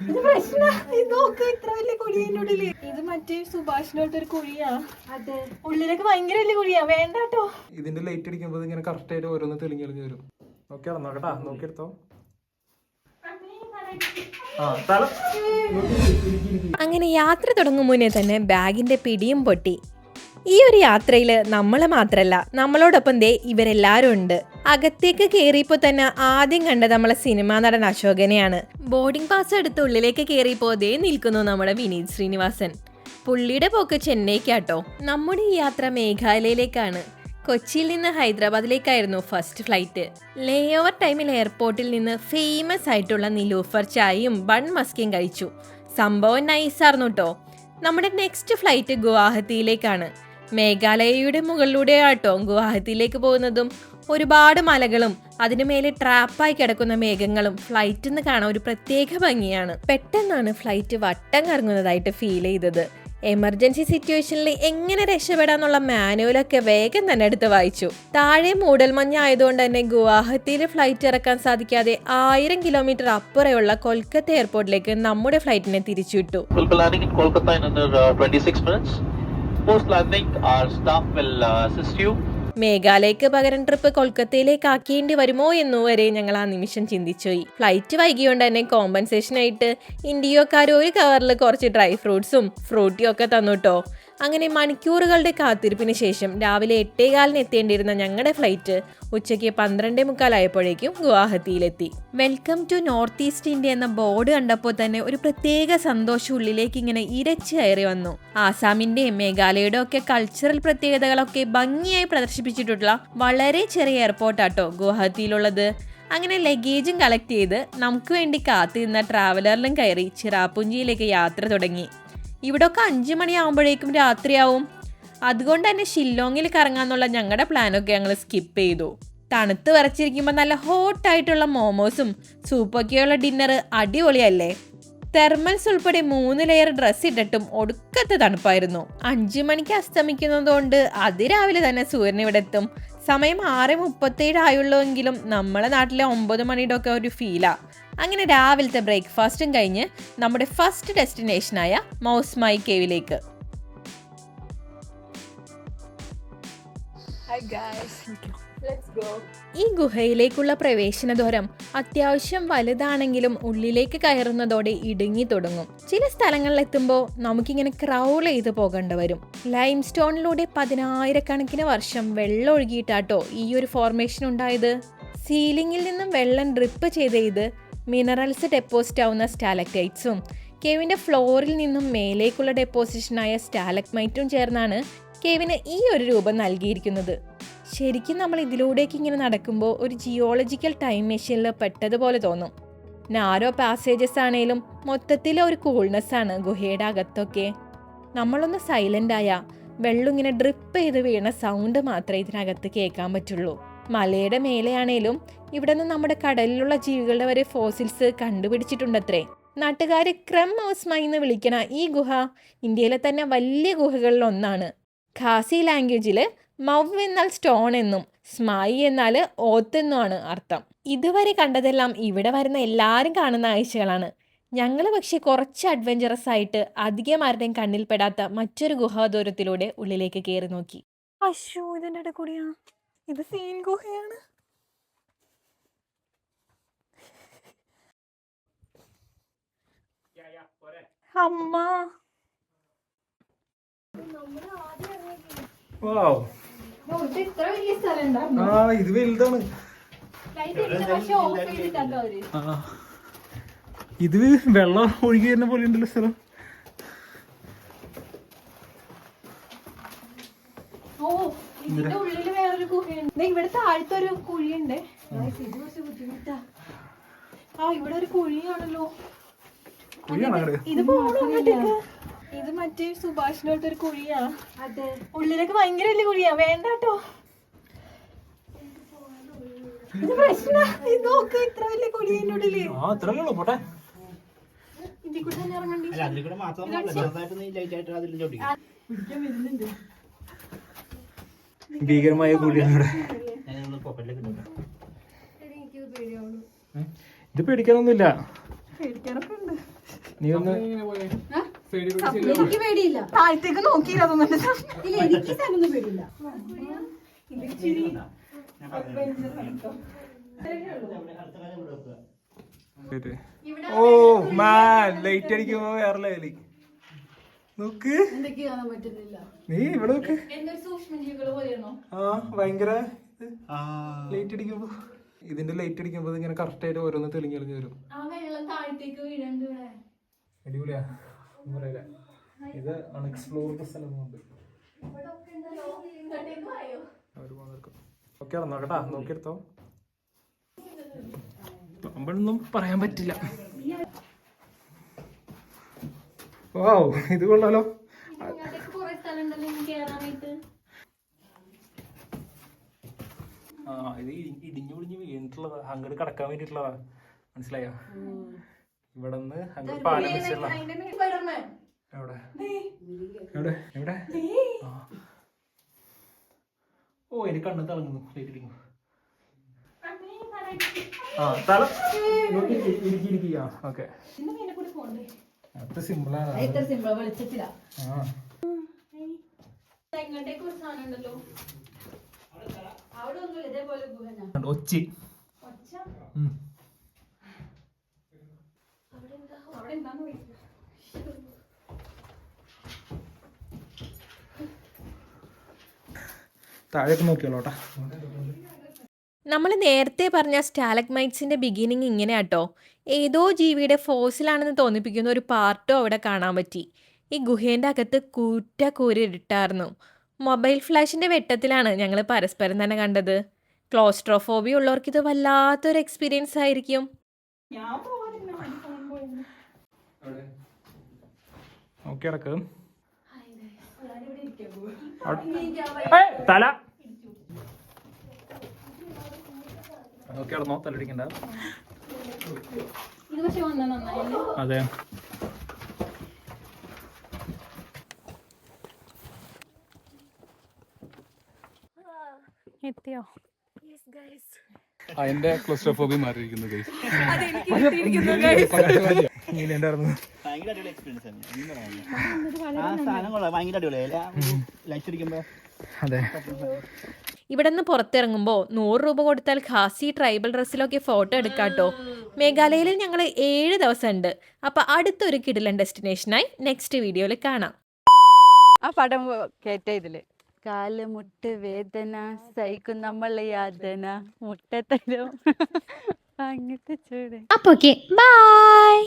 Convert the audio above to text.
ഇത് പ്രശ്ന. ഇത് നോക്ക് ഇത്ര വലിയ കുഴി ഉള്ളിൽ. ഇത് മറ്റേ സുഭാഷിനോട്ട് ഒരു കുഴിയാ. അതെ. ഉള്ളിലേക്ക് ഭയങ്കര വലിയ കുഴിയാ. വേണ്ട കേട്ടോ ഇതിന്റെ ലൈറ്റ് അടിക്കുമ്പോൾ ഇങ്ങനെ കറക്റ്റ് ആയിട്ട് ഓരോന്ന് തെളിഞ്ഞെളിഞ്ഞ് വരും. നോക്കി നോക്കട്ടാ നോക്കിയെടുത്തോ ആ തല. അങ്ങനെ യാത്ര തുടങ്ങും മുന്നേ തന്നെ ബാഗിന്റെ പിടിയും പൊട്ടി. ഈ ഒരു യാത്രയിൽ നമ്മൾ മാത്രല്ല നമ്മളോടൊപ്പം ദേ ഇവരെല്ലാരും ഉണ്ട്. അകത്തേക്ക് കയറിയപ്പോൾ തന്നെ ആദ്യം കണ്ടത് നമ്മളെ സിനിമാ നടൻ അശോകനെയാണ്. ബോർഡിംഗ് പാസ് എടുത്ത് ഉള്ളിലേക്ക് കയറിയപ്പോൾ ദേ നിൽക്കുന്നു നമ്മുടെ വിനീത് ശ്രീനിവാസൻ. പുള്ളിയുടെ പോക്ക് ചെന്നൈക്കാട്ടോ. നമ്മുടെ ഈ യാത്ര മേഘാലയയിലേക്കാണ്. കൊച്ചിയിൽ നിന്ന് ഹൈദരാബാദിലേക്കായിരുന്നു ഫസ്റ്റ് ഫ്ലൈറ്റ്. ലേ ഓവർ ടൈമിൽ എയർപോർട്ടിൽ നിന്ന് ഫേമസ് ആയിട്ടുള്ള നിലൂഫർ ചായയും ബൺ മസ്കിയും കഴിച്ചു. സംഭവം നൈസായിരുന്നു കേട്ടോ നമ്മുടെ നെക്സ്റ്റ് ഫ്ലൈറ്റ് ഗുവാഹത്തിയിലേക്കാണ്. മേഘാലയയുടെ മുകളിലൂടെ ആട്ടോ ഗുവാഹത്തിയിലേക്ക് പോകുന്നതും ഒരുപാട് മലകളും അതിനു മേലെ ട്രാപ്പായി കിടക്കുന്ന മേഘങ്ങളും ഫ്ലൈറ്റിൽ നിന്ന് കാണാൻ ഒരു പ്രത്യേക ഭംഗിയാണ്. പെട്ടെന്നാണ് ഫ്ലൈറ്റ് വട്ടം കറങ്ങുന്നതായിട്ട് ഫീൽ ചെയ്തത്. എമർജൻസി സിറ്റുവേഷനിൽ എങ്ങനെ രക്ഷപ്പെടാന്നുള്ള മാനുവലൊക്കെ വേഗം തന്നെ എടുത്ത് വായിച്ചു. താഴെ മൂടൽമഞ്ഞ് ആയതുകൊണ്ട് തന്നെ ഗുവാഹത്തിയിൽ ഫ്ലൈറ്റ് ഇറക്കാൻ സാധിക്കാതെ ആയിരം കിലോമീറ്റർ അപ്പുറയുള്ള കൊൽക്കത്ത എയർപോർട്ടിലേക്ക് നമ്മുടെ ഫ്ലൈറ്റിനെ തിരിച്ചുവിട്ടു be landing in Kolkata in another 26 minutes. Post landing, our staff will uh, assist you. മേഘാലയക്ക് പകരം ട്രിപ്പ് കൊൽക്കത്തയിലേക്ക് ആക്കേണ്ടി വരുമോ എന്നു വരെ ഞങ്ങൾ ആ നിമിഷം ചിന്തിച്ചുപോയി ഫ്ലൈറ്റ് വൈകിയോണ്ട് തന്നെ കോമ്പൻസേഷൻ ആയിട്ട് ഇന്ത്യക്കാർ ഒരു കവറിൽ കുറച്ച് ഡ്രൈ ഫ്രൂട്ട്സും ഫ്രൂട്ടിയും ഒക്കെ തന്നു കേട്ടോ അങ്ങനെ മണിക്കൂറുകളുടെ കാത്തിരിപ്പിന് ശേഷം രാവിലെ എട്ടേകാലിന് എത്തേണ്ടിയിരുന്ന ഞങ്ങളുടെ ഫ്ലൈറ്റ് ഉച്ചയ്ക്ക് പന്ത്രണ്ടേ മുക്കാലായപ്പോഴേക്കും ഗുവാഹത്തിയിലെത്തി. Welcome to north east India എന്ന ബോർഡ് കണ്ടപ്പോൾ തന്നെ ഒരു പ്രത്യേക സന്തോഷം ഉള്ളിലേക്ക് ഇങ്ങനെ ഇരച്ചു കയറി വന്നു. ആസാമിന്റെയും മേഘാലയയുടെ ഒക്കെ കൾച്ചറൽ പ്രത്യേകതകളൊക്കെ ഭംഗിയായി പ്രദർശിപ്പിച്ചിട്ടുള്ള വളരെ ചെറിയ എയർപോർട്ടാട്ടോ ഗുവാഹത്തിയിലുള്ളത്. അങ്ങനെ ലഗേജും കളക്ട് ചെയ്ത് നമുക്ക് വേണ്ടി കാത്തിരുന്ന ട്രാവലറിലും കയറി ചിറാപ്പുഞ്ചിയിലേക്ക് യാത്ര തുടങ്ങി. ഇവിടൊക്കെ അഞ്ചു മണിയാകുമ്പോഴേക്കും രാത്രിയാവും. അതുകൊണ്ട് തന്നെ ഷില്ലോങ്ങിൽ കറങ്ങാന്നുള്ള ഞങ്ങളുടെ പ്ലാനൊക്കെ ഞങ്ങൾ സ്കിപ്പ് ചെയ്തു. തണുത്ത് വരച്ചിരിക്കുമ്പോൾ നല്ല ഹോട്ടായിട്ടുള്ള മോമോസും സൂപ്പൊക്കെയുള്ള ഡിന്നർ അടിപൊളിയല്ലേ? തെർമൽസ് ഉൾപ്പെടെ മൂന്ന് ലെയർ ഡ്രസ്സ് ഇട്ടിട്ടും ഒടുക്കത്തെ തണുപ്പായിരുന്നു. അഞ്ചു മണിക്ക് അസ്തമിക്കുന്നതുകൊണ്ട് അതിരാവിലെ തന്നെ സൂര്യൻ ഇവിടെ എത്തും. സമയം ആറ് മുപ്പത്തേഴ് ആയുള്ളൂവെങ്കിലും നമ്മളെ നാട്ടിലെ ഒമ്പത് മണിയുടെ ഒക്കെ ഒരു ഫീലാ അങ്ങനെ രാവിലത്തെ ബ്രേക്ക്ഫാസ്റ്റും കഴിഞ്ഞ് നമ്മുടെ ഫസ്റ്റ് ഡെസ്റ്റിനേഷനായ മൈ കേവിലേക്ക്. ഈ ഗുഹയിലേക്കുള്ള പ്രവേശന ദ്വാരം അത്യാവശ്യം വലുതാണെങ്കിലും ഉള്ളിലേക്ക് കയറുന്നതോടെ ഇടുങ്ങി തുടങ്ങും. ചില സ്ഥലങ്ങളിൽ എത്തുമ്പോൾ നമുക്കിങ്ങനെ ക്രൗൾ ചെയ്ത് പോകേണ്ടി വരും. ലൈം സ്റ്റോണിലൂടെ പതിനായിരക്കണക്കിന് വർഷം വെള്ളം ഒഴുകിയിട്ടാട്ടോ ഈ ഒരു ഫോർമേഷൻ ഉണ്ടായത്. സീലിംഗിൽ നിന്നും വെള്ളം ഡ്രിപ്പ് ചെയ്ത് ചെയ്ത് മിനറൽസ് ഡെപ്പോസിറ്റ് ആവുന്ന സ്റ്റാലക്റ്റൈറ്റ്സും കേവിന്റെ ഫ്ലോറിൽ നിന്നും മേലേക്കുള്ള ഡെപ്പോസിഷനായ സ്റ്റാലക്മൈറ്റും ചേർന്നാണ് കേവിന് ഈ ഒരു രൂപം നൽകിയിരിക്കുന്നത്. ശരിക്കും നമ്മൾ ഇതിലൂടേക്ക് ഇങ്ങനെ നടക്കുമ്പോൾ ഒരു ജിയോളജിക്കൽ ടൈം മെഷീനിൽ പെട്ടതുപോലെ തോന്നും. നാരോ പാസേജസ് ആണേലും മൊത്തത്തിലെ ഒരു കൂൾനെസ് ആണ് ഗുഹയുടെ അകത്തൊക്കെ. നമ്മളൊന്ന് സൈലന്റ് ആയ വെള്ളം ഇങ്ങനെ ഡ്രിപ്പ് ചെയ്ത് വീണ സൗണ്ട് മാത്രമേ ഇതിനകത്ത് കേൾക്കാൻ പറ്റുള്ളൂ. മലയുടെ മേലെയാണേലും ഇവിടെ നിന്ന് നമ്മുടെ കടലിലുള്ള ജീവികളുടെ വരെ ഫോസിൽസ് കണ്ടുപിടിച്ചിട്ടുണ്ടത്രേ. നാട്ടുകാർ ക്രം മൗസ്മൈ എന്ന് വിളിക്കണ ഈ ഗുഹ ഇന്ത്യയിലെ തന്നെ വലിയ ഗുഹകളിൽ ഒന്നാണ്. ഖാസി ലാംഗ്വേജിൽ മവ് എന്നാൽ സ്റ്റോൺ എന്നും സ്മായി എന്നാൽ ഓത്ത് എന്നുമാണ് അർത്ഥം. ഇതുവരെ കണ്ടതെല്ലാം ഇവിടെ വരുന്ന എല്ലാവരും കാണുന്ന ആഴ്ചകളാണ് ഞങ്ങൾ പക്ഷേ കുറച്ച് അഡ്വഞ്ചറസ് ആയിട്ട് അധികം ആരുടെയും കണ്ണിൽപ്പെടാത്ത മറ്റൊരു ഗുഹാദൂരത്തിലൂടെ ഉള്ളിലേക്ക് കയറി നോക്കി. അശോ ഇതിന്റെ കൂടിയാ? ഇത് സീൻ ഗുഹയാണ്. അമ്മ. വാവ്. ഇത് ആ വലുതാണ്. ഇത് വെള്ളം ഒഴുകി വരുന്ന പോലെ ഉണ്ടല്ലോ സ്ഥലം. ഓ ഇതിന്റെ ഉള്ളിൽ ഗുഹയുണ്ട് ഇവിടെ താഴത്തെ ഒരു കുഴിയുണ്ട്. ഇത് കുറച്ച് ബുദ്ധിമുട്ടാ. ആ ഇവിടെ ഒരു കുഴിയാണല്ലോ. കുഴിയാണോ ഇത് പോണോ അങ്ങോട്ടേക്ക്? ഇത് മറ്റേ സുഭാഷിനോട്ട് ഒരു കുഴിയാ. അതെ. ഉള്ളിലേക്ക് ഭയങ്കര വലിയ കുഴിയാ. വേണ്ട കേട്ടോ ഇത് പ്രശ്ന. ഇത് നോക്ക് ഇത്ര വലിയ കുഴി അതിന്റെ ഉള്ളിൽ. ഇതിൽ കൂടെ ഇറങ്ങണ്ടി. അല്ല അതിൽ കൂടെ മാത്രമല്ല ചെറുതായിട്ട് നീ ലൈറ്റ് ആയിട്ട് അതിൽ ചോദിക്കും പിടിക്കാൻ വരുന്നുണ്ട് ഭീകരമായ ഇട്ടു ഇത് പേടിക്കാനൊന്നുമില്ല. നീ ഒന്ന്. എനിക്ക് പേടിയില്ല. താഴത്തേക്ക് നോക്കിയില്ല ഇല്ല എനിക്ക് സ്ഥലമൊന്നും പേടിയില്ല. ഓ മാൻ ലൈറ്റ് അടിക്കുമ്പോ വേറെ ലെവലി നോക്ക്. നീ ഇവിടെ നോക്ക്. ആ ഭയങ്കര ലൈറ്റ് അടിക്കുമ്പോ. ഇതിന്റെ ലൈറ്റ് അടിക്കുമ്പോ ഇങ്ങനെ കറക്റ്റ് ആയിട്ട് ഓരോന്ന് തെളിഞ്ഞ് തെളിഞ്ഞ് വരും. അടിപൊളിയാ. പറയില്ല. ഇത് അൺഎക്സ്പ്ലോർഡ് സ്ഥലമുണ്ട് ഓക്കെ നോക്കട്ടാ നോക്കിയെടുത്തോ. നമ്മളൊന്നും പറയാൻ പറ്റില്ല. ഓ ഇത് കൊള്ളാലോ. ആ ഇത് ഇടിഞ്ഞു പൊളിഞ്ഞ് വീണിട്ടുള്ളതാ. അങ്ങോട്ട് കടക്കാൻ വേണ്ടിട്ടുള്ളതാ മനസ്സിലായോ? ഇവിടെ നിന്ന് അങ്ങോട്ട് പാലം വെച്ചുള്ള അതിന്റെ സ്പൈഡർമാൻ എവിടെ? എവിടെ? എവിടെ. ഓ എനിക്ക് കണ്ണ് തിളങ്ങുന്നു. ലൈറ്റ് ഇടിക്കുന്നു ആ തല ആ ഓക്കെ. ഇതിന്റെ മേലെ കൂടി പോണ്ടേ അത് സിമ്പിളാണ് ഇത്ര സിമ്പിൾ വെളിച്ചത്തില. ഒരു സാധനം ഉണ്ടല്ലോ? അവിടെ ഒന്നുമില്ല ഇതേപോലെ ഗുഹന. ഒച്ചി. ഒച്ച? ഉം. അവിടെ എന്താ? അവിടെ എന്താന്ന് വിളിക്കുക താഴേക്ക് നോക്കിയോട്ടാ നമ്മൾ നേരത്തെ പറഞ്ഞ സ്റ്റാലക്മൈറ്റ്സിന്റെ ബിഗിനിങ് ഇങ്ങനെ കേട്ടോ ഏതോ ജീവിയുടെ ഫോസിലാണെന്ന് തോന്നിപ്പിക്കുന്ന ഒരു പാർട്ടോ അവിടെ കാണാൻ പറ്റി. ഈ ഗുഹേന്റെ അകത്ത് കൂറ്റ കൂരിട്ടായിരുന്നു മൊബൈൽ ഫ്ലാഷിന്റെ വെട്ടത്തിലാണ് ഞങ്ങൾ പരസ്പരം തന്നെ കണ്ടത്. ക്ലോസ്ട്രോഫോബി ഉള്ളവർക്ക് ഇത് വല്ലാത്തൊരു എക്സ്പീരിയൻസ് ആയിരിക്കും. ഞാൻ നോക്കി കിടന്നോ തലടിക്കണ്ട അതെ. എത്തിയോ? അതിന്റെ ക്ലസ്റ്റോഫോബി മാറിയിരിക്കുന്നു ഭയങ്കര അടിപൊളി എക്സ്പീരിയൻസ് ആണ് ഒന്നും ആ സാധനം കൊള്ളാം. ഭയങ്കര അടിപൊളിയായി ലൈറ്റ് അടിക്കുമ്പോ അതെ. ഇവിടെ നിന്ന് പുറത്തിറങ്ങുമ്പോൾ നൂറ് രൂപ കൊടുത്താൽ ഖാസി ട്രൈബൽ ഡ്രസ്സിലൊക്കെ ഫോട്ടോ എടുക്കാട്ടോ. മേഘാലയയിൽ ഞങ്ങൾ ഏഴ് ദിവസം ഉണ്ട് അപ്പോൾ അടുത്തൊരു കിടിലൻ ഡെസ്റ്റിനേഷനായി നെക്സ്റ്റ് വീഡിയോയിൽ കാണാം. ആ പടം കേട്ട ഇതിൽ. കാൽ മുട്ട് വേദന സഹിക്കും നമ്മളെ യാതന മുട്ട തരും അങ്ങനത്തെ ചൂട്. അപ്പോൾ ഓക്കെ ബൈ